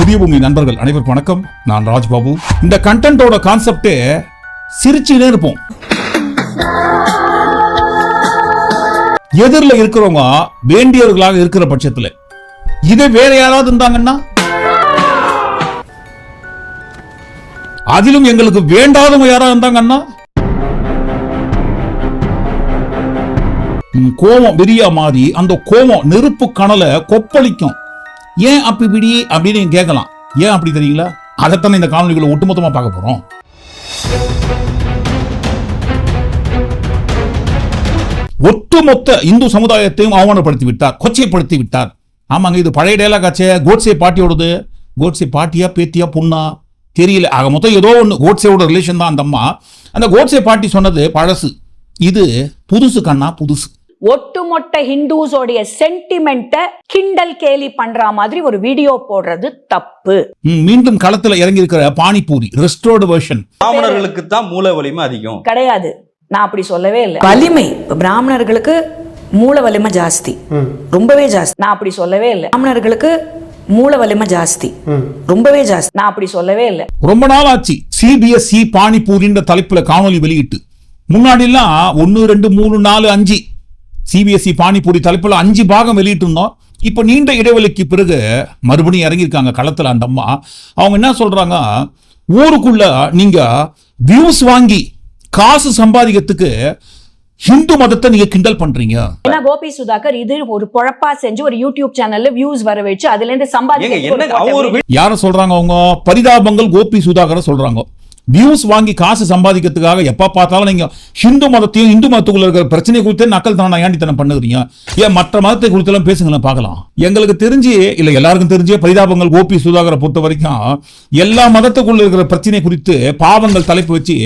புதிய பூமி நண்பர்கள் அனைவருக்கும் வணக்கம். நான் ராஜ்பாபு. இந்த கண்டென்ட்டோட கான்செப்டே சிரிச்சுனே இருப்போம். எதிரில் இருக்கிறவங்க வேண்டியவர்களாக இருக்கிற பட்சத்துல. இதே வேற யாராவது இருந்தாங்கன்னா? அதிலும் எங்களுக்கு வேண்டாதவங்க யாராவது இருந்தாங்கன்னா? கோபம் வெறியா மாறி அந்த கோபம் நெருப்பு கணலை கொப்பளிக்கும். ஏன் அப்படி இப்படி அப்படின்னு நீங்க கேட்கலாம். ஏன் அப்படி தெரியுங்களா? அதைத்தானே இந்த காணொலிகளை ஒட்டுமொத்தமா பார்க்க போறோம். ஒட்டுமொத்த இந்து சமுதாயத்தையும் அவமானப்படுத்தி விட்டார் கொச்சைப்படுத்தி விட்டார். ஆமாங்க இது பழைய டேலாக் ஆச்சே. கோட்ஸே பாட்டியோடது. கோட்ஸே பாட்டியா பேத்தியா பொண்ணா? தெரியல. ஆக மொத்தம் ஏதோ ஒன்று கோட்ஸேவோட ரிலேஷன் தான் அந்த அம்மா. அந்த கோட்ஸே பாட்டி சொன்னது பழசு. இது புதுசு கண்ணா புதுசு. ஒட்டுமொத்த ஹிந்துஸோடைய சென்டிமெண்ட்டை கிண்டல் கேலி பண்ற மாதிரி ஒரு வீடியோ போடுறது தப்பு. மீண்டும் களத்துல இறங்கி இருக்கிற பானிபூரி ரெஸ்டோர்டு வெர்ஷன் பிராமணர்களுக்கு தான் மூல வலிமை அதிகம். கிடையாது. நான் அப்படி சொல்லவே இல்லை. வலிமை. பிராமணர்களுக்கு மூல வலிமை ஜாஸ்தி. ரொம்பவே ஜாஸ்தி. நான் அப்படி சொல்லவே இல்லை. பிராமணர்களுக்கு மூல வலிமை ஜாஸ்தி. ரொம்பவே ஜாஸ்தி. நான் அப்படி சொல்லவே இல்லை. ரொம்ப நாள் ஆச்சு சிபிஎஸ்இ பானிபூரின்ற தலைப்புல காணொளி வெளியிட்டு. முன்னாடிலாம் ஒன்று ரெண்டு மூணு நாலு அஞ்சு சிபிஎஸ்இ பானிபூரி தலைப்புல அஞ்சு பாகம் வெளியிட்டு இருந்தோம் இப்போ நீண்ட இடைவெளிக்கு பிறகு மறுபடியும் இறங்கியிருக்காங்க களத்துல அந்த அம்மா. அவங்க என்ன சொல்றாங்க? ஊருக்குள்ள நீங்க வியூஸ் வாங்கி காசு சம்பாதிக்கிறதுக்கு ஹிந்து மதத்தை நீங்க கிண்டல் பண்றீங்க. ஏன்னா கோபி சுதாகர் இது ஒரு பொழப்பா செஞ்சு ஒரு யூடியூப் சேனல்ல வியூஸ் வர வச்சு அதுல இருந்து சம்பாதிக்க யார சொல்றாங்க அவங்க? பரிதாபங்கள் கோபி சுதாகர சொல்றாங்க. வியூஸ் வாங்கி காசு சம்பாதிக்கிறதுக்காக எப்ப பார்த்தாலும் நீங்க ஹிந்து மதத்தையும் இந்து மதத்துக்குள்ள இருக்கிற பிரச்சனை குறித்து நக்கல் தானே ஏண்டித்தனம் பண்ணுறீங்க. ஏன் மற்ற மதத்தை குறித்தெல்லாம் பேசுங்களேன் பார்க்கலாம். எங்களுக்கு தெரிஞ்சு இல்லை எல்லாருக்கும் தெரிஞ்சே பரிதாபங்கள் கோபி சுதாகரை பொறுத்த வரைக்கும் எல்லா மதத்துக்குள்ள இருக்கிற பிரச்சனை குறித்து பாவங்கள் தலைப்பு வச்சு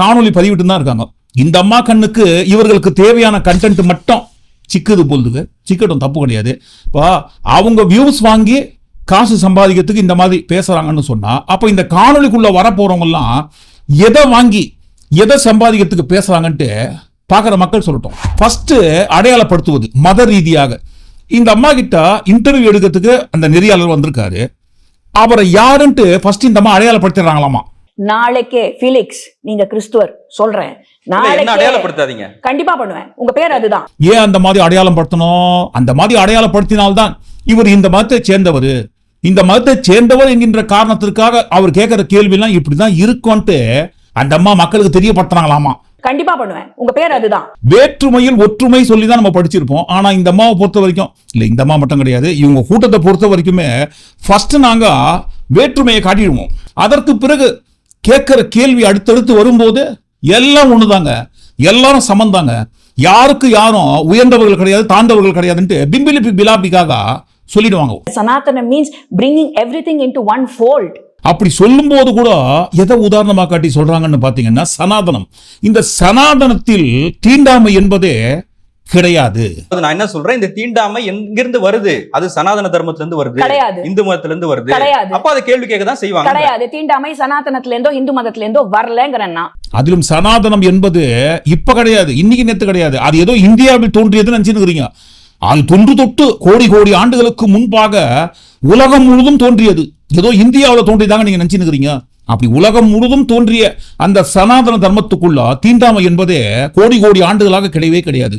காணொலி பதிவிட்டு தான் இருக்காங்க. இந்த அம்மா கண்ணுக்கு இவர்களுக்கு தேவையான கண்டென்ட் மட்டும் சிக்குது போல்துக்கு சிக்கட்டும் தப்பு கிடையாது. இப்போ அவங்க வியூஸ் வாங்கி காசு சம்பாதிக்கிறதுக்கு இந்த மாதிரி பேசுறாங்கன்னு சொன்னா அப்போ இந்த காணொளிக்குள்ள வர எதை வாங்கி எதை சம்பாதிக்கிறதுக்கு பேசுறாங்கன்ட்டு பார்க்குற மக்கள் சொல்லட்டும். ஃபர்ஸ்ட் அடையாளப்படுத்துவது மத ரீதியாக. இந்த அம்மா கிட்ட இன்டர்வியூ எடுக்கிறதுக்கு அந்த நெறியாளர் வந்திருக்காரு. அவரை யாருன்ட்டு ஃபர்ஸ்ட் இந்த அம்மா அடையாளப்படுத்திடுறாங்களாமா? நாளைக்கே பிலிக்ஸ் நீங்க கிறிஸ்துவர் சொல்றேன். அடையாளப்படுத்தாதீங்க. கண்டிப்பா பண்ணுவேன். உங்க பேர் அதுதான். ஏன் அந்த மாதிரி அடையாளம் படுத்தணும் அந்த மாதிரி அடையாளப்படுத்தினால்தான் இவர் இந்த மதத்தை சேர்ந்தவர். இந்த மதத்தை சேர்ந்தவர் என்கின்ற காரணத்திற்காக அவர் கேட்கிற கேள்வியெல்லாம் இப்படிதான் இருக்கும்ட்டு அந்த அம்மா மக்களுக்கு தெரியப்படுத்துறாங்களாமா? கண்டிப்பா பண்ணுவேன். உங்க பேர் அதுதான். வேற்றுமையில் ஒற்றுமை சொல்லி தான் நம்ம படிச்சிருப்போம். ஆனா இந்த அம்மாவை பொறுத்த வரைக்கும் இல்ல இந்த அம்மா மட்டும் கிடையாது. இவங்க கூட்டத்தை பொறுத்த வரைக்குமே ஃபர்ஸ்ட் நாங்க வேற்றுமையை காட்டிடுவோம். அதற்கு பிறகு கேட்கிற கேள்வி அடுத்தடுத்து வரும்போது எல்லாம் ஒண்ணுதாங்க. எல்லாரும் சமந்தாங்க. யாருக்கு யாரும் உயர்ந்தவர்கள் கிடையாது தாழ்ந்தவர்கள் கிடையாதுன்ட்டு பிம்பிலிப்பி பிலாபிக்காக சொல்லிடுவாங்க. Sanatana means bringing everything into one fold அப்படி சொல்லும்போது கூட எதை உதாரணமா காட்டி சொல்றாங்கன்னு பாத்தீங்கன்னா சனாதனம். இந்த சனாதனத்தில் தீண்டாமை என்பதே கிடையாது. அது நான் என்ன சொல்றேன்? இந்த தீண்டாமை எங்கிருந்து வருது? அது சனாதன தர்மத்துல இருந்து வருது. கிடையாது. இந்து மதத்துல இருந்து வருது. கிடையாது. அப்ப அதை கேள்வி கேட்க தான் செய்வாங்க. கிடையாது. தீண்டாமை சனாதனத்துல இருந்தோ இந்து மதத்துல இருந்தோ வரலங்கிறேன்னா அதிலும் சனாதனம் என்பது இப்ப கிடையாது. இன்னைக்கு நேத்து கிடையாது. அது ஏதோ இந்தியாவில் தோன்றியதுன்னு நினைச்சுக்கிறீங்க அது தொன்று தொட்டு கோடி கோடி ஆண்டுகளுக்கு முன்பாக உலகம் முழுதும் தோன்றியது. ஏதோ இந்தியாவில் தோன்றியதாக நீங்க நினைச்சுக்கிறீங்க அப்படி உலகம் முழுதும் தோன்றிய அந்த சனாதன தர்மத்துக்குள்ள தீண்டாமை என்பதே கோடி கோடி ஆண்டுகளாக கிடையவே கிடையாது.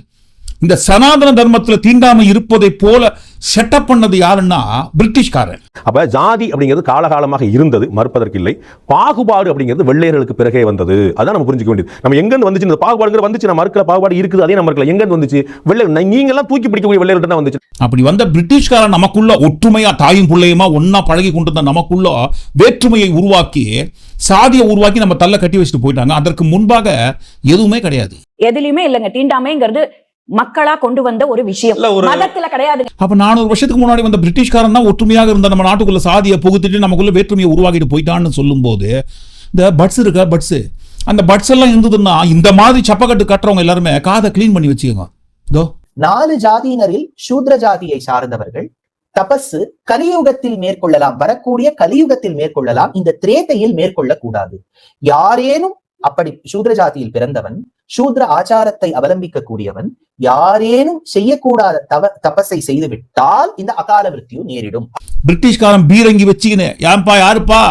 இந்த சனாதன தர்மத்துல தீண்டாமை இருப்பதை போல செட்டப் பண்ணது யாருன்னா பிரிட்டிஷ்காரன். அப்ப ஜாதி அப்படிங்கிறது காலகாலமாக இருந்தது மறுப்பதற்கில்லை. பாகுபாடு அப்படிங்கிறது வெள்ளையர்களுக்கு பிறகே வந்தது. அதான் நம்ம புரிஞ்சுக்க வேண்டியது. நம்ம எங்க வந்துச்சு? இந்த பாகுபாடுங்கிற வந்துச்சு. நம்ம மறுக்கிற பாகுபாடு இருக்குது. அதே நம்ம மறுக்கல. எங்க வந்துச்சு? வெள்ளை நீங்க எல்லாம் தூக்கி பிடிக்கக்கூடிய வெள்ளையர்கள் தான் வந்துச்சு. அப்படி வந்த பிரிட்டிஷ்காரன் நமக்குள்ள ஒற்றுமையா தாயும் பிள்ளையுமா ஒன்னா பழகி கொண்டிருந்த நமக்குள்ள வேற்றுமையை உருவாக்கி சாதியை உருவாக்கி நம்ம தள்ள கட்டி வச்சுட்டு போயிட்டாங்க. அதற்கு முன்பாக எதுவுமே கிடையாது. எதுலயுமே இல்லைங்க. தீண்டாமைங்கிறது மக்களா கொண்டு வந்த ஒரு விஷயம். மதத்துல கிடையாது. அப்ப நானூறு வருஷத்துக்கு முன்னாடி வந்த பிரிட்டிஷ்காரன் தான் ஒற்றுமையாக இருந்த நம்ம நாட்டுக்குள்ள சாதியை புகுத்திட்டு நமக்குள்ள வேற்றுமையை உருவாக்கிட்டு போயிட்டான்னு சொல்லும்போது இந்த பட்ஸ் இருக்க? பட்ஸ் அந்த பட்ஸ் எல்லாம் இருந்ததுன்னா இந்த மாதிரி சப்பக்கட்டு கட்டுறவங்க எல்லாருமே காதை க்ளீன் பண்ணி வச்சுக்கோங்க. இதோ. நாலு ஜாதியினரில் சூத்ர ஜாதியை சார்ந்தவர்கள் தபசு கலியுகத்தில் மேற்கொள்ளலாம் வரக்கூடிய கலியுகத்தில் மேற்கொள்ளலாம் இந்த திரேதையில் மேற்கொள்ளக் கூடாது யாரேனும் அப்படி சூத்ர ஜாதியில் பிறந்தவன் சூத்ர ஆச்சாரத்தை அவலம்பிக்க கூடியவன் யாரேனும் செய்யக்கூடாத தவ தபஸை செய்து விட்டால் இந்த அகால மிருத்யு நேரிடும். பிரிட்டிஷ்காரன் பீரங்கி வச்சுக்கின்னு ஏன்பா யாருப்பா?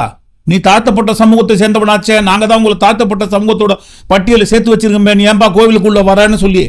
நீ தாழ்த்தப்பட்ட சமூகத்தை சேர்ந்தவனாச்சே நாங்க தான் உங்களை தாழ்த்தப்பட்ட சமூகத்தோட பட்டியலை சேர்த்து வச்சிருக்கோமே நீ ஏன்பா கோவிலுக்குள்ள வரேன்னு சொல்லி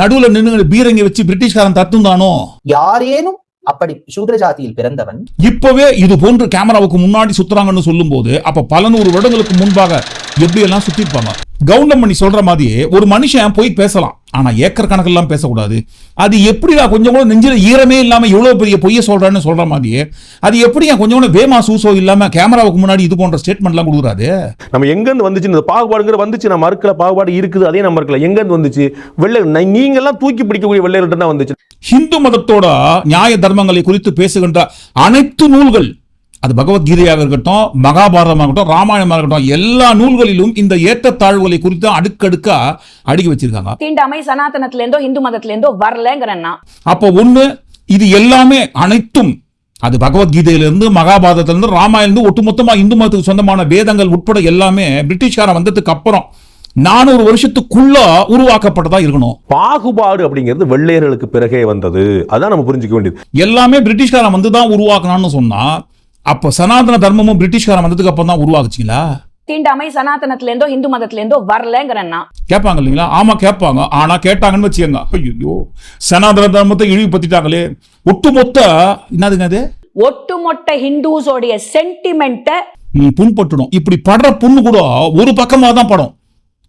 நடுவுல நின்று பீரங்கி வச்சு பிரிட்டிஷ்காரன் தத்துந்தானோ? யாரேனும் அப்படி சூத்ர ஜாதியில் பிறந்தவன் இப்பவே இது போன்று கேமராவுக்கு முன்னாடி சுத்துறாங்கன்னு சொல்லும்போது அப்ப பல நூறு வருடங்களுக்கு முன்பாக எப்படி எல்லாம் சுத்திருப்பாங்க? கவுண்டமணி சொல்ற மாதிரியே ஒரு மனுஷன் போய் பேசலாம். ஆனா ஏக்கர் கணக்கெல்லாம் பேசக்கூடாது. அது எப்படிடா கொஞ்சம் கூட நெஞ்சில ஈரமே இல்லாம இவ்வளவு பெரிய பொய்ய சொல்றேன்னு சொல்ற மாதிரியே அது எப்படியா கொஞ்சம் கூட வேமா சூசோ இல்லாம கேமராவுக்கு முன்னாடி இது போன்ற ஸ்டேட்மெண்ட்லாம் கொடுக்குறாரு? நம்ம எங்கேருந்து வந்துச்சு? இந்த பாகுபாடுங்கிற வந்துச்சு. நம்ம மறுக்கல பாகுபாடு இருக்குது. அதே நம்ம மறுக்கல எங்கேருந்து வந்துச்சு? வெள்ளை நை- நீங்கெல்லாம் தூக்கி பிடிக்கக்கூடிய வெள்ளைகள்ட்ட தான் வந்துச்சு. ஹிந்து மதத்தோட நியாய தர்மங்களை குறித்து பேசுகின்ற அனைத்து நூல்கள் அது பகவத்கீதையாக இருக்கட்டும் மகாபாரதமாக இருக்கட்டும் ராமாயணமாக இருக்கட்டும் எல்லா நூல்களிலும் இந்த ஏற்றத்தாழ்வுகளை குறித்து அடுக்கடுக்கா அடுக்கி வச்சிருக்காங்க. தீண்டாமை சனாதனத்துல இருந்தோ இந்து மதத்துல இருந்தோ வரலங்கிறேன் நான் அப்போ ஒண்ணு இது எல்லாமே அனைத்தும் அது பகவத்கீதையிலிருந்து மகாபாரதத்திலிருந்து ராமாயணம் ஒட்டுமொத்தமா இந்து மதத்துக்கு சொந்தமான வேதங்கள் உட்பட எல்லாமே பிரிட்டிஷ்காரன் வந்ததுக்கு அப்புறம் நானூறு வருஷத்துக்குள்ள உருவாக்கப்பட்டதா இருக்கணும். பாகுபாடு அப்படிங்கிறது வெள்ளையர்களுக்கு பிறகே வந்தது. அதான் நம்ம புரிஞ்சுக்க வேண்டியது. எல்லாமே பிரிட்டிஷ்காரன் வந்து தான் உருவாக்கணும்னு சொன்னா அப்போ சனாதன தர்மமும் பிரிட்டிஷ்காரன் வந்ததுக்கு அப்புறம் தான் உருவாக்குச்சிங்களா தீண்டாமை சனாதனத்துல இருந்தோ இந்து மதத்துல இருந்தோ வரலங்கிறேன் நான் கேட்பாங்க இல்லைங்களா? ஆமா கேட்பாங்க. ஆனா கேட்டாங்கன்னு வச்சுக்கோங்க. ஐயோ சனாதன தர்மத்தை இழிவுபடுத்திட்டாங்களே. ஒட்டுமொத்த என்னதுங்க அது? ஒட்டுமொத்த ஹிந்துஸோடைய சென்டிமெண்ட்டை புண்பட்டுடும். இப்படி படுற புண்ணு கூட ஒரு பக்கமா தான் படும்.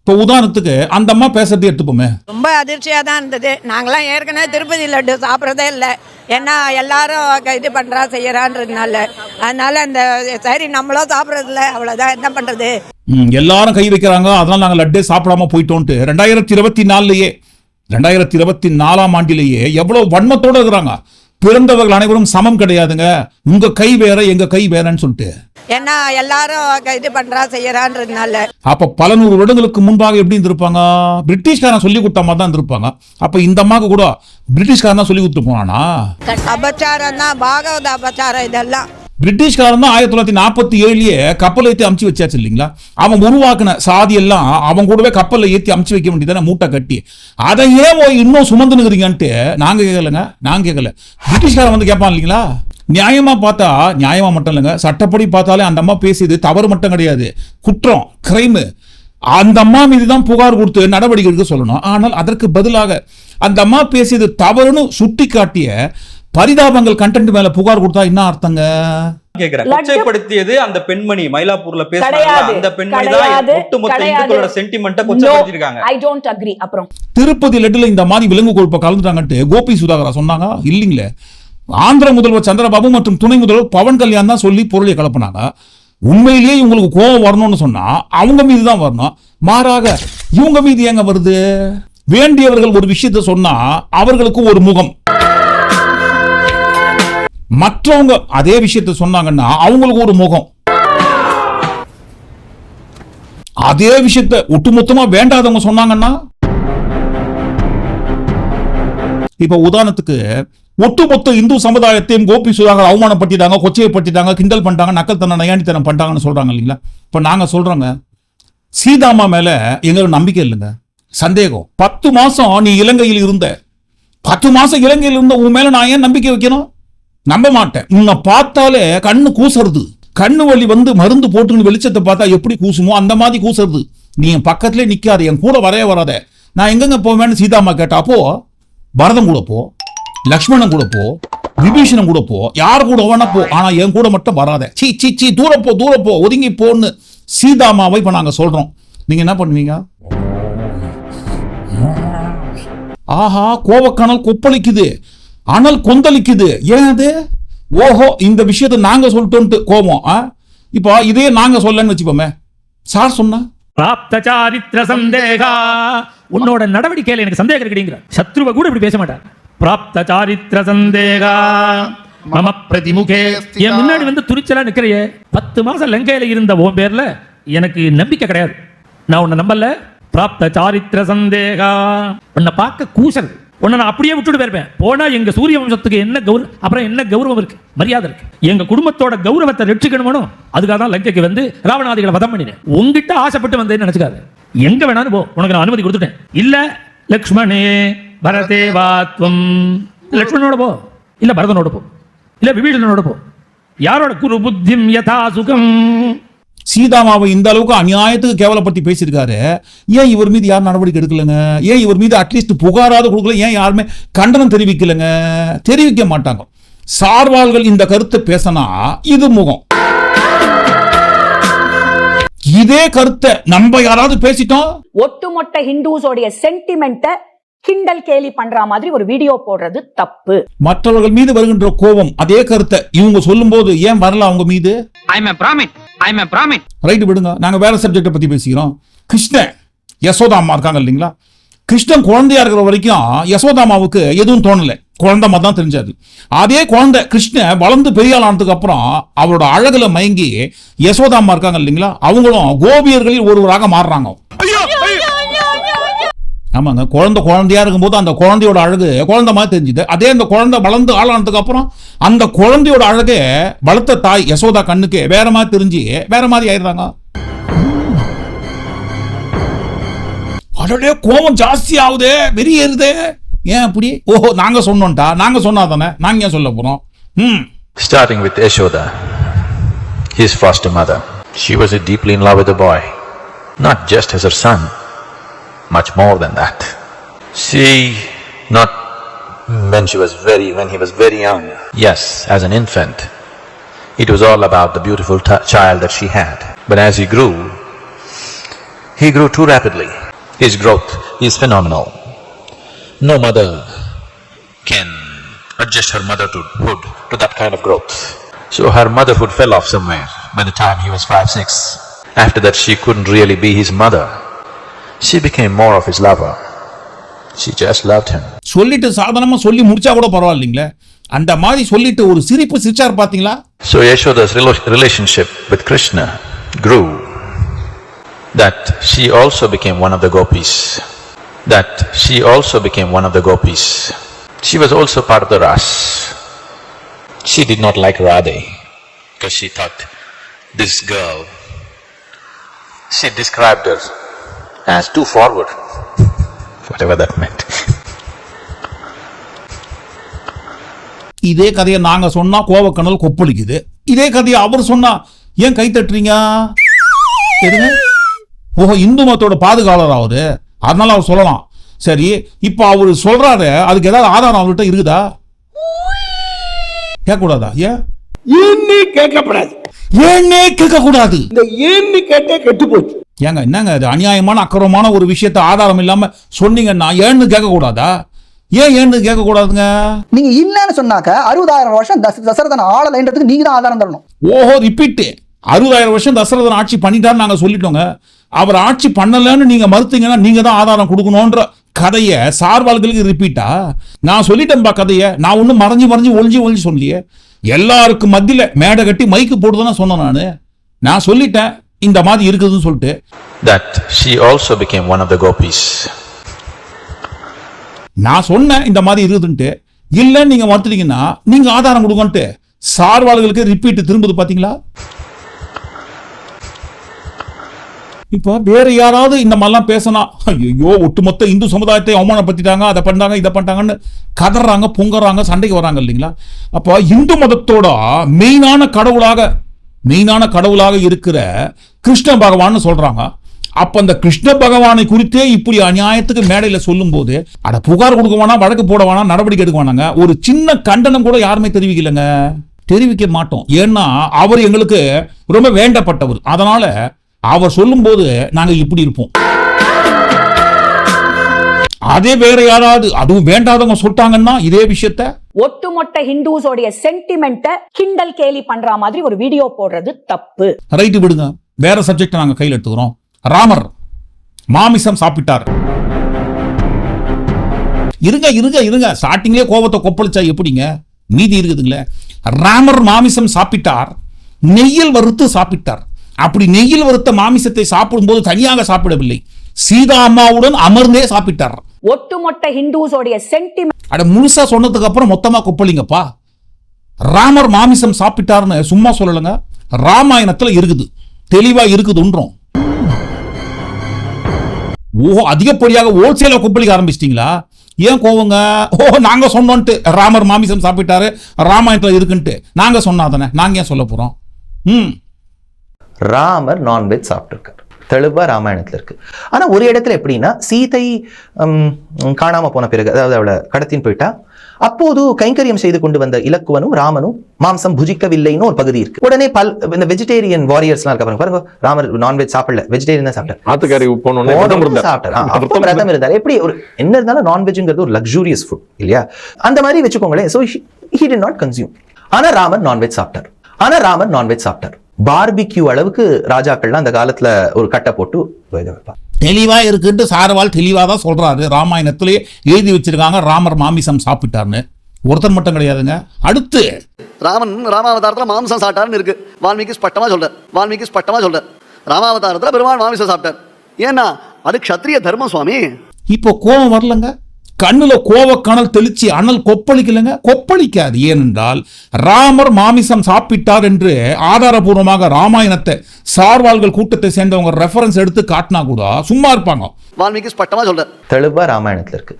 இப்போ உதாரணத்துக்கு அந்த அம்மா பேசுறதே எடுத்துப்போமே. ரொம்ப அதிர்ச்சியாக தான் இருந்தது. நாங்களாம் ஏற்கனவே திருப்பதி லட்டு சாப்பிட்றதே இல்லை. ஏன்னா எல்லாரும் இது பண்ணுறா செய்யறான்றதுனால. அதனால அந்த சரி நம்மளும் சாப்பிட்றதில்ல அவ்வளோதான் என்ன பண்ணுறது எல்லாரும் கை வைக்கிறாங்க. அதனால நாங்க லட்டே சாப்பிடாம போயிட்டோன்ட்டு. ரெண்டாயிரத்தி இருபத்தி நாலுலயே ரெண்டாயிரத்தி இருபத்தி நாலாம் ஆண்டிலேயே எவ்வளவு வன்மத்தோட இருக்கிறாங்க. பிறந்தவர்கள் அனைவரும் சமம் கிடையாதுங்க. உங்க கை வேற எங்க கை வேறன்னு சொல்லிட்டு. ஏன்னா எல்லாரும் இது பண்ணுறா செய்யறான்றதுனால. அப்ப பல நூறு வருடங்களுக்கு முன்பாக எப்படி இருந்திருப்பாங்க? பிரிட்டிஷ்காரன் சொல்லி கொடுத்த மாதிரி தான் இருந்திருப்பாங்க. அப்ப இந்த அம்மாக்கு கூட பிரிட்டிஷ்காரன் தான் சொல்லி கொடுத்து போனானா? அபச்சாரம் தான் பாகவத அபச்சாரம் இதெல்லாம். பிரிட்டிஷ்காரன் தான் ஆயிரத்தி தொள்ளாயிரத்தி நாற்பத்தி ஏழுலயே கப்பல் ஏற்றி அமுச்சு வச்சாச்சு இல்லைங்களா? அவன் உருவாக்குன சாதி எல்லாம் அவன் கூடவே கப்பல்ல ஏற்றி அமுச்சு வைக்க வேண்டியதானே மூட்டை கட்டி. அதை ஏன் இன்னும் சுமந்துனுக்குறீங்கன்ட்டு நாங்க கேட்கலங்க நாங்க கேட்கல பிரிட்டிஷ்காரன் வந்து கேட்பான் இல்லைங்களா? நியாயமா பார்த்தா நியாயமா மட்டும் இல்லைங்க. சட்டப்படி பார்த்தாலே அந்த அம்மா பேசியது தவறு மட்டும் கிடையாது. குற்றம் கிரைமு அந்த அம்மா மீது தான் புகார் கொடுத்து நடவடிக்கை எடுக்க சொல்லணும். ஆனால் அதற்கு பதிலாக அந்த அம்மா பேசியது தவறுன்னு சுட்டி காட்டிய பரிதாபங்கள் கண்டென்ட் மேல புகார் கொடுத்தா என்ன அர்த்தங்க? கொச்சைப்படுத்தியது அந்த பெண்மணி மயிலாப்பூர்ல பேசுறாங்க கிடையாது. அந்த பெண்மணி தான். ஒட்டுமொத்த. இந்துக்களோட சென்டிமெண்ட்டை கொச்சைப்படுத்திருக்காங்க ஐ டோன்ட் அக்ரி அப்புறம். திருப்பதி லட்டுல இந்த மாதிரி விலங்கு கொழுப்பை கலந்துட்டாங்கன்ட்டு கோபி சுதாகரா சொன்னாங்க இல்லைங்களே. ஆந்திர முதல்வர் சந்திரபாபு மற்றும் துணை முதல்வர் பவன் கல்யாண் தான் சொல்லி பொருளை கலப்பினாங்க உண்மையிலேயே இவங்களுக்கு கோபம் வரணும்னு சொன்னா அவங்க மீது தான் வரணும். மாறாக இவங்க மீது ஏங்க வருது? வேண்டியவர்கள் ஒரு விஷயத்தை சொன்னா அவர்களுக்கு ஒரு முகம். மற்றவங்க அதே விஷயத்தை சொன்னாங்கன்னா அவங்களுக்கு ஒரு முகம். அதே விஷயத்தை ஒட்டுமொத்தமா வேண்டாதவங்க சொன்னாங்கன்னா? இப்ப உதாரணத்துக்கு ஒட்டுமொத்த இந்து சமுதாயத்தையும் கோபி சுதாகர் அவமானப்படுத்திட்டாங்க கொச்சையப்படுத்திட்டாங்க கிண்டல் பண்ணிட்டாங்க நக்கல்தனம் நயானித்தனம் பண்ணிட்டாங்கன்னு சொல்றாங்க இல்லைங்களா? இப்ப நாங்க சொல்றோங்க சீதாமா மேல எங்களுக்கு நம்பிக்கை இல்லைங்க. சந்தேகம். பத்து மாசம் நீ இலங்கையில் இருந்த பத்து மாசம் இலங்கையில் இருந்த உன் மேல நான் ஏன் நம்பிக்கை வைக்கணும்? நம்ப மாட்டேன். உன்னை பார்த்தாலே கண்ணு கூசுறது கண்ணு வலி வந்து மருந்து போட்டுன்னு வெளிச்சத்தை பார்த்தா எப்படி கூசுமோ அந்த மாதிரி கூசுறது நீ என் பக்கத்துலேயே நிற்காது என் கூட வரவே வராத. நான் எங்கெங்க போவேன்னு சீதாமா கேட்டா அப்போ பரதம் கூட போ. லக்ஷ்மணன் கூட போ விபீஷணன் கூட போ யார் கூட வேணா போ ஆனா என் கூட மட்டும் வராத. சீ சீ சீ தூரப்போ போ ஒதுங்கி போன்னு சீதாமாவை இப்ப நாங்க சொல்றோம். நீங்க என்ன பண்ணுவீங்க? ஆஹா கோவக்கணல் கொப்பளிக்குது. அனல் கொந்தளிக்குது. ஏன் அது? ஓஹோ இந்த விஷயத்த நாங்க சொல்லிட்டோன்ட்டு கோபம் ஆ? இப்போ இதே நாங்க சொல்லன்னு வச்சுப்போமே சார் சொன்னா? பிராப்த சாரித்திர சந்தேகா. உன்னோட நடவடிக்கையில எனக்கு சந்தேகம் இருக்குடிங்கிற சத்ருவ கூட இப்படி பேச மாட்டார். பிராப்த சாரித்திர சந்தேகா மம பிரதிமுகே. என் முன்னாடி வந்து துணிச்சலா நிக்கிறையே. பத்து மாசம் லங்கையில இருந்த உன் பேர்ல எனக்கு நம்பிக்கை கிடையாது. நான் உன்னை நம்பல. பிராப்த சாரித்திர சந்தேகா உன்னை பார்க்க கூசல். உன்னை நான் அப்படியே விட்டுட்டு போயிருப்பேன். போனா எங்க சூரிய வம்சத்துக்கு என்ன கௌரவம் அப்புறம் என்ன கௌரவம் இருக்கு? மரியாதை இருக்கு. எங்க குடும்பத்தோட கௌரவத்தை ரட்சிக்கணுமோ அதுக்காக தான் லங்கைக்கு வந்து ராவணாதிகளை வதம் பண்ணினேன். உங்ககிட்ட ஆசைப்பட்டு வந்தேன்னு நினைச்சுக்காது. எங்க வேணாலும் போ. உனக்கு நான் அனுமதி கொடுத்துட்டேன். இல்ல லக்ஷ்மணே பரதே வாத்வம் லக்ஷ்மணனோட போ இல்ல பரதனோட போ இல்ல விபீஷணனோட போ. யாரோட குரு புத்திம் யதா சுகம்? சீதாமாவை இந்த அளவுக்கு அநியாயத்துக்கு கேவலப்படுத்தி பேசியிருக்காரு. ஏன் இவர் மீது யாரும் நடவடிக்கை எடுக்கலங்க? ஏன் இவர் மீது அட்லீஸ்ட் புகாராவது கொடுக்கல? ஏன் யாருமே கண்டனம் தெரிவிக்கலங்க? தெரிவிக்க மாட்டாங்க. சார்வாள்கள் இந்த கருத்தை பேசினா இது முகம். இதே கருத்தை நம்ம யாராவது பேசிட்டோம்? ஒட்டுமொத்த ஹிந்துஸோடைய சென்டிமெண்ட்டை கிண்டல் கேலி பண்ற மாதிரி ஒரு வீடியோ போடுறது தப்பு. மற்றவர்கள் மீது வருகின்ற கோபம் அதே கருத்தை இவங்க சொல்லும்போது ஏன் வரல அவங்க மீது? I'm a Brahmin. I'm a Brahmin. Right விடுங்க. நாங்க வேற சப்ஜெக்டை பத்தி பேசிக்கிறோம். கிருஷ்ணன் யசோதா அம்மா இருக்காங்க இல்லைங்களா? கிருஷ்ணன் குழந்தையா இருக்கிற வரைக்கும் யசோதா அம்மாவுக்கு எதுவும் தோணல. குழந்தை மாதிரி தான் தெரிஞ்சாது. அதே குழந்தை கிருஷ்ணன் வளர்ந்து பெரிய ஆள் ஆனதுக்கு அப்புறம் அவரோட அழகுல மயங்கி யசோதா அம்மா இருக்காங்க இல்லைங்களா? அவங்களும் கோபியர்களில் ஒருவராக மாறுறாங்க. ஆமாங்க. குழந்தை குழந்தையா இருக்கும்போது அந்த குழந்தையோட அழகு குழந்தை மாதிரி தெரிஞ்சுது. அதே அந்த குழந்தை வளர்ந்து ஆளானதுக்கு அப்புறம் அந்த குழந்தையோட அழகு வளர்த்த தாய் யசோதா கண்ணுக்கு வேற மாதிரி தெரிஞ்சு வேற மாதிரி ஆயிடுறாங்க. அடடே கோபம் ஜாஸ்தி ஆகுது வெறி ஏறுது ஏன் அப்படி? ஓஹோ நாங்க சொன்னோம்டா. நாங்க சொன்னா தானே நாங்க ஏன் சொல்ல போறோம்? ம். Starting with Yashoda his foster mother. She was deeply in love with the boy, not just as her much more than that. She, not when she was very, when he was very young, yes, as an infant, it was all about the beautiful child that she had. But as he grew, he grew too rapidly. His growth is phenomenal. No mother can adjust her motherhood to that kind of growth. So her motherhood fell off somewhere by the time he was five, six. After that, she couldn't really be his mother She became more of his lover. She just loved him. சொல்லிட்டு சாதாரணமா சொல்லி முடிச்சா கூட பரவாயில்லைங்களே அந்த மாதிரி சொல்லிட்டு ஒரு சிரிப்பு சிரிச்சார் பாத்தீங்களா So Yashoda's relo- relationship with Krishna grew. That she also became one of the gopis. That she also became one of the gopis. She was also part of the ras. She did not like Radhe because she thought this girl. She described her as too forward, whatever that meant. இதே கதையை நாங்க சொன்னா கோவக்கணல் கொப்பளிக்குது. இதே கதையை அவர் சொன்னா ஏன் கை தட்டுறீங்க? எதுங்க ஓஹோ இந்து மதத்தோட பாதுகாவலர் அவரு அதனால அவர் சொல்லலாம். சரி இப்போ அவர் சொல்றாரு அதுக்கு ஏதாவது ஆதாரம் அவர்கிட்ட இருக்குதா? கேட்கக்கூடாதா? ஏன்? ஏன்னு கேட்கப்படாது. ஏன்னே கேட்க கூடாது இந்த ஏன்னு கேட்டே கெட்டு போச்சு ஏங்க என்னங்க இது? அநியாயமான அக்கிரமமான ஒரு விஷயத்த ஆதாரம் இல்லாம சொன்னீங்கன்னா ஏன்னு கேட்க கூடாதா ஏன் ஏன்னு கேட்க கூடாதுங்க நீங்க இல்லன்னு சொன்னாக்க அறுபதாயிரம் வருஷம் தச- தசரதன் ஆளலைன்றதுக்கு நீங்க தான் ஆதாரம் தரணும். ஓஹோ ரிப்பீட்டு அறுபதாயிரம் வருஷம் தசரதன் ஆட்சி பண்ணிட்டான்னு நாங்க சொல்லிட்டோங்க. அவர் ஆட்சி பண்ணலன்னு நீங்க மறுத்தீங்கன்னா நீங்க தான் ஆதாரம் கொடுக்கணும்ன்ற கதையை சார்பாள்களுக்கு ரிப்பீட்டா நான் சொல்லிட்டேன்பா கதையை. நான் ஒன்றும் மறைஞ்சு மறைஞ்சு ஒளிஞ்சு ஒளிஞ்சு சொல்லலையே எல்லாருக்கும் மத்தியில மேடை கட்டி மைக்கு போட்டு சொன்னேன் நான். நான் சொல்லிட்டேன் இந்த மாதிரி இருக்குதுன்னு சொல்லிட்டு. That she also became one of the gopis. நான் சொன்னேன் இந்த மாதிரி இருக்குதுன்ட்டு. இல்லைன்னு நீங்க மறுத்துட்டீங்கன்னா நீங்க ஆதாரம் கொடுங்கன்ட்டு. சார்பாளர்களுக்கு ரிப்பீட் திரும்புது பாத்தீங்களா? இப்போ வேற யாராவது இந்த மாதிரிலாம் பேசினா ஐயோ ஒட்டுமொத்த இந்து சமுதாயத்தை அவமானப்படுத்திட்டாங்க அதை பண்ணாங்க இதை பண்ணிட்டாங்கன்னு கதறாங்க பொங்கறாங்க சண்டைக்கு வராங்க இல்லைங்களா? அப்போ இந்து மதத்தோட மெயினான கடவுளாக மெயினான கடவுளாக இருக்கிற கிருஷ்ண பகவான்னு சொல்றாங்க. அப்ப அந்த கிருஷ்ண பகவானை குறித்தே இப்படி அநியாயத்துக்கு மேடையில சொல்லும்போது அட புகார் கொடுக்க வேணாம் வழக்கு போட வேணாம் நடவடிக்கை எடுக்க வேணாங்க. ஒரு சின்ன கண்டனம் கூட யாருமே தெரிவிக்கலைங்க. தெரிவிக்க மாட்டோம். ஏன்னா அவர் எங்களுக்கு ரொம்ப வேண்டப்பட்டவர். அதனால அவர் சொல்லும்போது நாங்க இப்படி இருப்போம். அதே வேற யாராவது அதுவும் வேண்டாதவங்க சொல்லிட்டாங்கன்னா இதே விஷயத்த? ஒட்டுமொத்த ஹிந்துஸோடைய சென்டிமெண்ட்டை கிண்டல் கேலி பண்ற மாதிரி ஒரு வீடியோ போடுறது தப்பு. ரைட்டு விடுங்க. வேற சப்ஜெக்ட் நாங்க கையில் எடுத்துக்கிறோம். ராமர் மாமிசம் சாப்பிட்டார். இருங்க இருங்க இருங்க. ஸ்டார்டிங்லேயே கோபத்தை கொப்பளிச்சா எப்படிங்க? மீதி இருக்குதுங்களே. ராமர் மாமிசம் சாப்பிட்டார். நெய்யில் வறுத்து சாப்பிட்டார். அப்படி நெய்யில் வறுத்த மாமிசத்தை சாப்பிடும்போது தனியாக சாப்பிடவில்லை. சீதா அம்மாவுடன் அமர்ந்தே சாப்பிட்டார். ஒட்டுமொத்த ஹிந்துஸோடைய சென்டிமெண்ட் அட முழுசா சொன்னதுக்கு அப்புறம் மொத்தமா கொப்பளிங்கப்பா. ராமர் மாமிசம் சாப்பிட்டார்னு சும்மா சொல்லலைங்க. ராமாயணத்துல இருக்குது. தெளிவா இருக்குதுன்றோம். ஓஹோ அதிகப்படியாக ஹோல்சேலா கொப்பளிக்க ஆரம்பிச்சிட்டீங்களா? ஏன் கோவங்க? ஓ நாங்க சொன்னோன்ட்டு. ராமர் மாமிசம் சாப்பிட்டாரு. ராமாயணத்துல இருக்குன்ட்டு. நாங்க சொன்னாதானே? நாங்க ஏன் சொல்ல போறோம்? ம். ராமர் நான்வெஜ் சாப்பிட்டிருக்காரு. தெளிவா ராமாயணத்துல இருக்கு. ஆனா ஒரு இடத்துல எப்படின்னா சீதை ஹம், காணாம போன பிறகு அதாவது அவளை கடத்தின்னு போயிட்டா அப்போது கைங்கரியம் செய்து கொண்டு வந்த இலக்குவனும் ராமனும் மாம்சம் புஜிக்கவில்லைன்னு ஒரு பகுதி இருக்கு. உடனே பல் இந்த வெஜிடேரியன் வாரியர்ஸ்லாம் இருக்க பாருங்க ராமர் நான்வெஜ் சாப்பிடல வெஜிடேரியன் தான் சாப்பிட்டார். சாப்பிட்டார். விரதம் இருந்தார். எப்படி ஒரு என்ன இருந்தாலும் நான்வெஜ்ங்கிறது ஒரு லக்ஸூரியஸ் ஃபுட் இல்லையா? அந்த மாதிரி வச்சுக்கோங்களேன். So he did not consume ஆனா ராமர் நான்வெஜ் சாப்பிட்டார். ஆனா ராமர் நான்வெஜ் சாப்பிட்டார். பார்பிக்யூ அளவுக்கு ராஜாக்கள்லாம் அந்த காலத்துல ஒரு கட்டை போட்டு வேக வைப்பாங்க. தெளிவா இருக்குன்ட்டு சாரவால் தெளிவா தான் சொல்றாரு. ராமாயணத்திலேயே எழுதி வச்சிருக்காங்க ராமர் மாமிசம் சாப்பிட்டார்னு. ஒருத்தர் மட்டும் கிடையாதுங்க. அடுத்து. ராமன் ராமாவதாரத்துல மாம்சம் சாப்பிட்டாருன்னு இருக்கு. வால்மீகி ஸ்பட்டமா சொல்றார் வால்மீகி ஸ்பட்டமா சொல்றார் ராமாவதாரத்துல பெருமாள் மாமிசம் சாப்பிட்டார். ஏன்னா அது க்ஷத்ரிய தர்மம் சுவாமி இப்போ கோபம் வரலங்க? கண்ணுல கோவக்கணல் தெளிச்சு அனல் கொப்பளிக்கலங்க? கொப்பளிக்காது. ஏனென்றால் ராமர் மாமிசம் சாப்பிட்டார் என்று ஆதாரபூர்வமாக ராமாயணத்தை சார்வாள்கள் கூட்டத்தை சேர்ந்தவங்க ரெஃபரன்ஸ் எடுத்து காட்டினா கூட சும்மா இருப்பாங்க. வால்மீகி ஸ்பட்டமா சொல்றார். தெளிவா ராமாயணத்துல இருக்கு.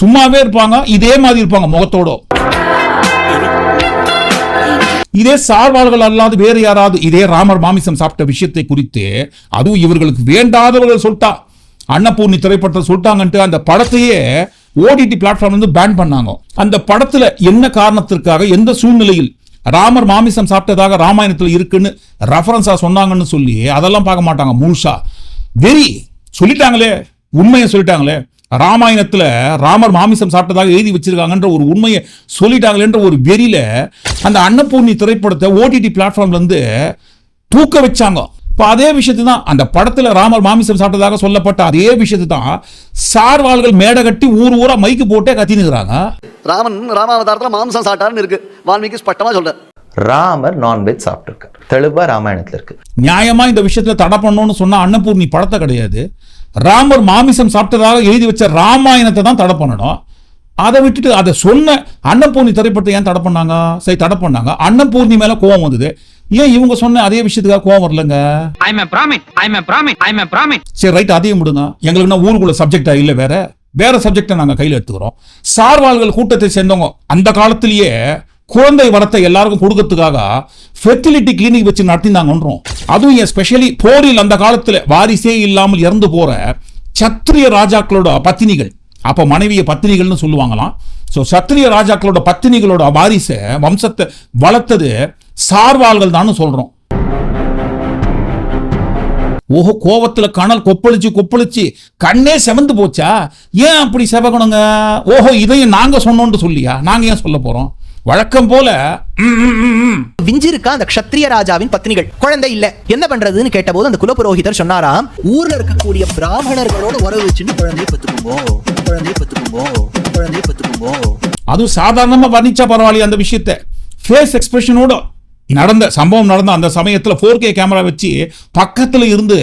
சும்மாவே இருப்பாங்க. இதே மாதிரி இருப்பாங்க முகத்தோட. இதே சார்வாள்கள் அல்லாது வேறு யாராவது இதே ராமர் மாமிசம் சாப்பிட்ட விஷயத்தை குறித்து அதுவும் இவர்களுக்கு வேண்டாதவர்கள் சொல்லிட்டா அன்னபூர்ணி திரைப்படத்தை சொல்லிட்டாங்கன்ட்டு அந்த படத்தையே ஓடிடி பிளாட்ஃபார்ம் வந்து பேன் பண்ணாங்க. அந்த படத்துல என்ன காரணத்திற்காக எந்த சூழ்நிலையில் ராமர் மாமிசம் சாப்பிட்டதாக ராமாயணத்தில் இருக்குன்னு ரெஃபரன்ஸாக சொன்னாங்கன்னு சொல்லி அதெல்லாம் பார்க்க மாட்டாங்க முழுசா. வெறி சொல்லிட்டாங்களே உண்மையை சொல்லிட்டாங்களே ராமாயணத்தில் ராமர் மாமிசம் சாப்பிட்டதாக எழுதி வச்சிருக்காங்கன்ற ஒரு உண்மையை சொல்லிட்டாங்களேன்ற ஒரு வெறியில அந்த அன்னபூர்ணி திரைப்படத்தை ஓடிடி பிளாட்ஃபார்ம்லேருந்து தூக்க வச்சாங்க. இப்போ அதே விஷயத்தை தான் அந்த படத்துல ராமர் மாமிசம் சாப்பிட்டதாக சொல்லப்பட்ட அதே விஷயத்தை தான் சார்வாள்கள் மேடை கட்டி ஊர் ஊரா மைக்கு போட்டே கத்தினுக்குறாங்க ராமன் ராமாவதாரத்துல மாம்சம் சாப்பிட்டாருன்னு இருக்கு. வால்மீகி ஸ்பட்டமா சொல்றார். ராமர் நான்வெஜ் சாப்பிட்டிருக்காரு. தெளிவா ராமாயணத்துல இருக்கு. நியாயமா இந்த விஷயத்துல தடை பண்ணணும்னு சொன்னா அன்னபூர்ணி படத்தை கிடையாது. ராமர் மாமிசம் சாப்பிட்டதாக எழுதி வச்ச ராமாயணத்தை தான் தடை பண்ணணும். அதை விட்டுட்டு அதை சொன்ன அன்னபூர்ணி திரைப்படத்தை ஏன் தடை பண்ணாங்க? சரி தடை பண்ணாங்க. அன்னபூர்ணி மேல கோவம் வந்தது. ஏன் இவங்க சொன்ன அதே விஷயத்துக்காக கோவம் வரலங்க. சரி ரைட் அதையும் விடுங்க. எங்களுக்குன்னா ஊருக்குள்ள சப்ஜெக்டா இல்ல வேற? வேற சப்ஜெக்டை நாங்க கையில எடுத்துக்கிறோம். சார்வாள்கள் கூட்டத்தை சேர்ந்தவங்க அந்த காலத்திலேயே குழந்தை வரத்தை எல்லாருக்கும் கொடுக்கறதுக்காக ஃபெர்டிலிட்டி கிளினிக் வச்சு நடத்தினாங்கன்றோம். அதுவும் எஸ்பெஷலி போரில் அந்த காலத்துல வாரிசே இல்லாமல் இறந்து போற சத்திரிய ராஜாக்களோட பத்தினிகள். அப்ப மனைவிய பத்தினிகள்னு சொல்லுவாங்களாம். ஸோ சத்திரிய ராஜாக்களோட பத்தினிகளோட வாரிசை வம்சத்தை வளர்த்தது சார்வாள்கள் தான் சொல்றோம். ஓஹோ கோவத்துல கனல் கொப்பளிச்சு கொப்பளிச்சு கண்ணே செவந்து போச்சா? ஏன் அப்படி செவகணுங்க? ஓஹோ இதையும் நாங்க சொன்னோம்னு சொல்லியா? நாங்க ஏன் சொல்ல போறோம்? வழக்கம் போல. விஞ்சிருக்கா அந்த க்ஷத்ரிய ராஜாவின் பத்னிகள்? குழந்தை இல்ல. என்ன பண்றதுன்னு கேட்டபோது அந்த குலபுரோகிதர் சொன்னாராம் ஊர்ல இருக்கக்கூடிய பிராமணர்களோட உறவு வச்சுன்னு குழந்தையை பத்துக்கும்போ குழந்தையை பத்துக்கும்போ குழந்தையை பத்துக்கும்போ அதுவும் சாதாரணமா வர்ணிச்சா பரவாயில்லையா அந்த விஷயத்தை. ஃபேஸ் எக்ஸ்பிரஷனோட நடந்த சம்பவம் நடந்த அந்த சமயத்தில் ஃபோர் கே கேமரா வச்சு பக்கத்தில் இருந்து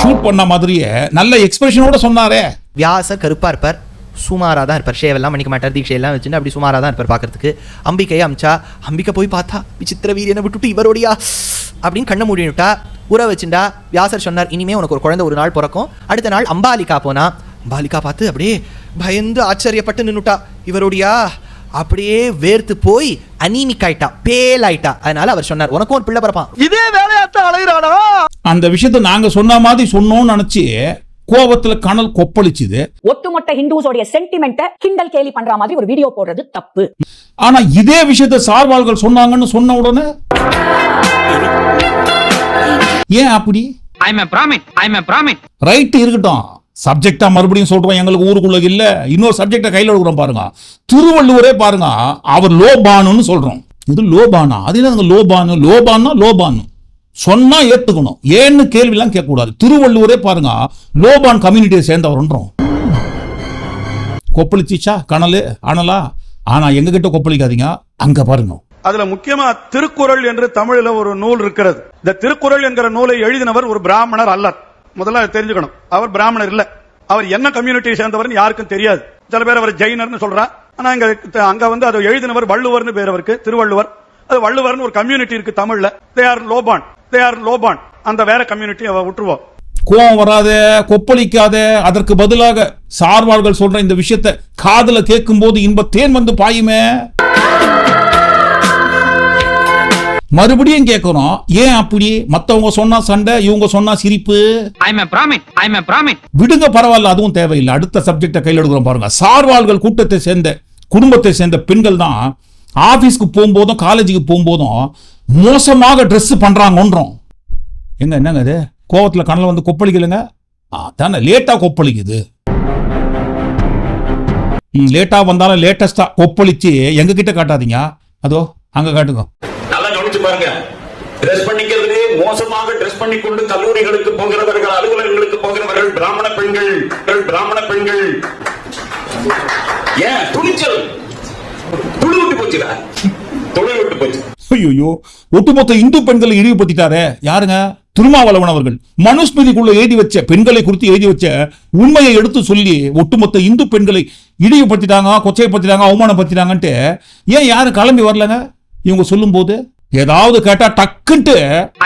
ஷூட் பண்ண மாதிரியே நல்ல எக்ஸ்பிரஷனோட சொன்னாரே. வியாசர் கருப்பா இருப்பார். சுமாராக தான் இருப்பார். ஷேவெல்லாம் பண்ணிக்க மாட்டார். தீட்சையெல்லாம் வச்சுட்டு அப்படி சுமாராக தான் இருப்பார் பார்க்கறதுக்கு. அம்பிக்கையை அமிச்சா அம்பிக்கை போய் பார்த்தா விசித்திர வீரியனை விட்டுட்டு இவருடையா? அப்படின்னு கண்ணை மூடினுட்டா உற வச்சுட்டா வியாசர் சொன்னார் இனிமே உனக்கு ஒரு குழந்தை ஒரு நாள் பிறக்கும். அடுத்த நாள் அம்பாலிகா போனா. அம்பாலிகா பார்த்து அப்படியே பயந்து ஆச்சரியப்பட்டு நின்னுட்டா. இவருடையா? அப்படியே வேர்த்து போய் அனீமிக் ஆயிட்டா பேல் ஆயிட்டா அதனால அவர் சொன்னார் உனக்கும் ஒரு பிள்ளை பிறப்பான். இதே வேலையாத்தான் அலைகிறானா அந்த விஷயத்தை நாங்க சொன்ன மாதிரி சொன்னோம்னு நினைச்சு கோபத்துல கனல் கொப்பளிச்சுது. ஒட்டுமொத்த ஹிந்துஸோடைய சென்டிமெண்ட்டை கிண்டல் கேலி பண்ற மாதிரி ஒரு வீடியோ போடுறது தப்பு. ஆனா இதே விஷயத்தை சார்வாள்கள் சொன்னாங்கன்னு சொன்ன உடனே? ஏன் அப்படி? I'm a Brahmin. I'm a Brahmin. Right இருக்கட்டும். சப்ஜெக்டா மறுபடியும் சொல்றோம் எங்களுக்கு ஊருக்குள்ள இல்ல. இன்னொரு சப்ஜெக்டை கையில் எடுக்கிறோம் பாருங்க. திருவள்ளுவரே பாருங்க அவர் லோபானுன்னு சொல்றோம். இது லோபானா? அது என்ன லோபானு லோபான்னா லோபானு. சொன்னா ஏத்துக்கணும். ஏன்னு கேள்விலாம் கேட்கக்கூடாது. திருவள்ளுவரே பாருங்க லோபான் கம்யூனிட்டியை சேர்ந்தவர்ன்றோம். கொப்பளிச்சிச்சா? கனலு? அனலா? ஆனா எங்க கிட்ட கொப்பளிக்காதீங்க. அங்க பாருங்க. அதுல முக்கியமா திருக்குறள் என்று தமிழ்ல ஒரு நூல் இருக்கிறது. இந்த திருக்குறள் என்கிற நூலை எழுதினவர் ஒரு பிராமணர் அல்லர். முதல்ல தெரிஞ்சுக்கணும். அவர் பிராமணர் இல்ல. அவர் என்ன கம்யூனிட்டியை சேர்ந்தவர்னு யாருக்கும் தெரியாது. சில பேர் அவர் ஜெயினர்னு சொல்றா. ஆனா அங்க வந்து அதை எழுதினவர் வள்ளுவர்னு பேர் அவருக்கு திருவள்ளுவர். அது வள்ளுவர்னு ஒரு கம்யூனிட்டி இருக்கு தமிழ்ல. தே ஆர் லோபான் தே ஆர் லோபான் அந்த வேற கம்யூனிட்டி அவ விட்டுருவோம் கோவம் வராத கொப்பளிக்காத அதற்கு பதிலாக சார்வாள்கள் சொல்ற இந்த விஷயத்தை காதுல கேட்கும்போது இன்ப தேன் வந்து பாயுமே. மறுபடியும் கேட்கிறோம் ஏன் அப்படி? மத்தவங்க சொன்னா சண்டை இவங்க சொன்னா சிரிப்பு. விடுங்க பரவாயில்ல அதுவும் தேவையில்லை. அடுத்த சப்ஜெக்டை கையில் எடுக்கிறோம் பாருங்க. சார்வாள்கள் கூட்டத்தை சேர்ந்த குடும்பத்தை சேர்ந்த பெண்கள் தான் ஆபீஸ்க்கு போகும்போதும் காலேஜுக்கு போகும்போதும் மோசமாக Dress பண்றாங்கன்றோம். எங்க என்னங்க இது? கோவத்துல கண்ணில் வந்து கொப்பளிக்கலைங்க? தானே லேட்டா கொப்பளிக்குது. லேட்டா வந்தாலும் லேட்டஸ்டா கொப்பளிச்சு எங்க கிட்ட காட்டாதீங்க. அதோ அங்க காட்டுங்க. யோசிச்சு பாருங்க. ட்ரெஸ் பண்ணிக்கிறது மோசமாக ட்ரெஸ் பண்ணி கொண்டு கல்லூரிகளுக்கு போகிறவர்கள் அலுவலகங்களுக்கு போகிறவர்கள் பிராமண பெண்கள் பிராமண பெண்கள். ஏன்? துணிச்சல். துளி விட்டு போச்சுடா துளி விட்டு போச்சு. ஐயோ ஒட்டுமொத்த இந்து பெண்களை இழிவுபடுத்திட்டாரே. யாருங்க? திருமாவளவன் அவர்கள். மனுஸ்மிதிக்குள்ள எழுதி வச்ச பெண்களை குறித்து எழுதி வச்ச உண்மையை எடுத்து சொல்லி ஒட்டுமொத்த இந்து பெண்களை இழிவுபடுத்திட்டாங்க கொச்சைப்படுத்திட்டாங்க அவமானப்படுத்திட்டாங்கன்ட்டு ஏன் யாரும் கிளம்பி வரலங்க? இவங்க சொல்லும்போது ஏதாவது கேட்டா டக்குன்ட்டு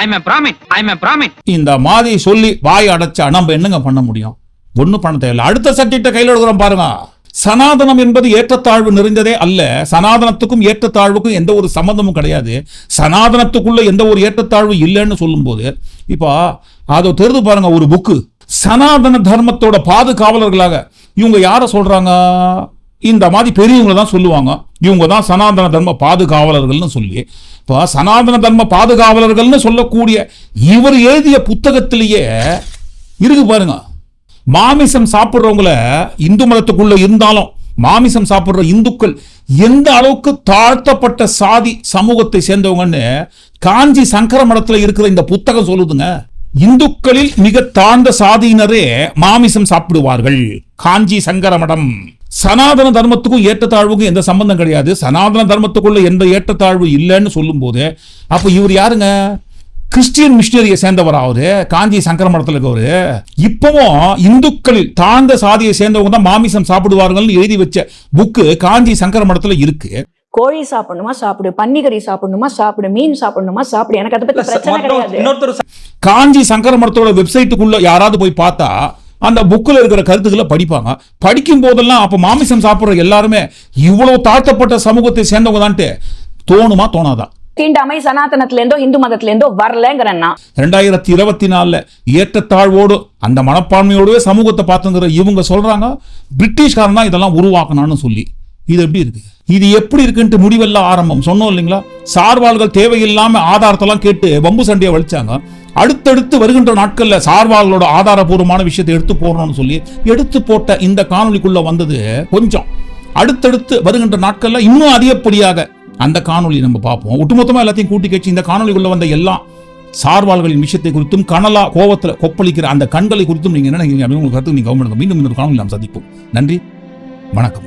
I'm a Brahmin. I'm a Brahmin. இந்த மாதிரி சொல்லி வாய் அடைச்சா நம்ம என்னங்க பண்ண முடியும்? ஒண்ணும் பண்ண தேவையில்ல. அடுத்த சப்ஜெக்டை கையில் எடுக்கிறோம் பாருங்க. சனாதனம் என்பது ஏற்றத்தாழ்வு நிறைந்ததே அல்ல. சனாதனத்துக்கும் ஏற்றத்தாழ்வுக்கும் எந்த ஒரு சம்மந்தமும் கிடையாது. சனாதனத்துக்குள்ள எந்த ஒரு ஏற்றத்தாழ்வு இல்லைன்னு சொல்லும்போது இப்போ அதை தெரிந்து பாருங்க ஒரு புக்கு சனாதன தர்மத்தோட பாதுகாவலர்களாக இவங்க யாரை சொல்றாங்க? இந்த மாதிரி பெரியவங்களை தான் சொல்லுவாங்க. இவங்க தான் சனாதன தர்ம பாதுகாவலர்கள்னு சொல்லி இப்போ சனாதன தர்ம பாதுகாவலர்கள்னு சொல்லக்கூடிய இவர் எழுதிய புத்தகத்திலேயே இருக்கு பாருங்க. மாமிசம் சாப்பிட்றவங்கள இந்து மதத்துக்குள்ள இருந்தாலும் மாமிசம் சாப்பிட்ற இந்துக்கள் எந்த அளவுக்கு தாழ்த்தப்பட்ட சாதி சமூகத்தை சேர்ந்தவங்கன்னு காஞ்சி சங்கர மடத்தில் இருக்கிற இந்த புத்தகம் சொல்லுதுங்க. இந்துக்களில் மிக தாழ்ந்த சாதியினரே மாமிசம் சாப்பிடுவார்கள். காஞ்சி சங்கர மடம். சனாதன தர்மத்துக்கும் ஏற்றத்தாழ்வுக்கும் எந்த சம்பந்தம் கிடையாது. சனாதன தர்மத்துக்குள்ள எந்த ஏற்றத்தாழ்வு இல்லைன்னு சொல்லும்போது அப்ப இவர் யாருங்க? கிறிஸ்டியன் மிஷினரியை சேர்ந்தவர் அவரு? காஞ்சி சங்கரமடத்தில் இருக்கவரு. இப்பவும் இந்துக்களில் தாழ்ந்த சாதியை சேர்ந்தவங்க தான் மாமிசம் சாப்பிடுவார்கள் எழுதி வச்ச புக்கு காஞ்சி சங்கரமடத்துல இருக்கு. கோழி சாப்பிடணுமா? சாப்பிடு. பன்னிக்கறி சாப்பிடணுமா? சாப்பிடு. மீன் சாப்பிடணுமா? சாப்பிடு. எனக்கு அதை பத்தி பிரச்சனை கிடையாது. இன்னொருத்தர் காஞ்சி சங்கரமடத்தோட வெப்சைட்டுக்குள்ள யாராவது போய் பார்த்தா அந்த புக்கில் இருக்கிற கருத்துக்களை படிப்பாங்க. படிக்கும் போதெல்லாம் அப்ப மாமிசம் சாப்பிடுற எல்லாருமே இவ்வளவு தாழ்த்தப்பட்ட சமூகத்தை சேர்ந்தவங்க தான்ட்டு தோணுமா தோணாதா? தீண்டாமை சனாதனத்துல இருந்தோ இந்து மதத்துல இருந்தோ வரலங்கிறேன் நான் ரெண்டாயிரத்தி இருபத்தி நாலுல ஏற்றத்தாழ்வோடு அந்த மனப்பான்மையோடவே சமூகத்தை பார்த்துங்கிற இவங்க சொல்றாங்க பிரிட்டிஷ்காரன் தான் இதெல்லாம் உருவாக்கணும்னு சொல்லி. இது எப்படி இருக்கு? இது எப்படி இருக்குன்ட்டு முடிவெல்லாம் ஆரம்பம். சொன்னோம் இல்லைங்களா? சார்வாள்கள் தேவையில்லாம ஆதாரத்தெல்லாம் கேட்டு வம்பு சண்டையை வலிச்சாங்க. அடுத்தடுத்து வருகின்ற நாட்களில் சார்வாள்களோட ஆதாரபூர்வமான விஷயத்தை எடுத்து போடணும்னு சொல்லி எடுத்து போட்ட இந்த காணொலிக்குள்ள வந்தது கொஞ்சம். அடுத்தடுத்து வருகின்ற நாட்களில் இன்னும் அதிகப்படியாக அந்த காணொலி நம்ம பார்ப்போம். ஒட்டுமொத்தமாக எல்லாத்தையும் கூட்டி கட்சி இந்த காணொலிக்குள்ள வந்த எல்லாம் சார்வாள்களின் விஷயத்தை குறித்தும் கனலா கோபத்தில் கொப்பளிக்கிற அந்த கண்களை குறித்தும் நீங்கள் என்ன நினைக்கிறீங்க அப்படின்னு உங்க கருத்து நீங்கள் கவர்மெண்ட் மீண்டும் இன்னொரு காணொலி நாம் சந்திப்போம். நன்றி. வணக்கம்.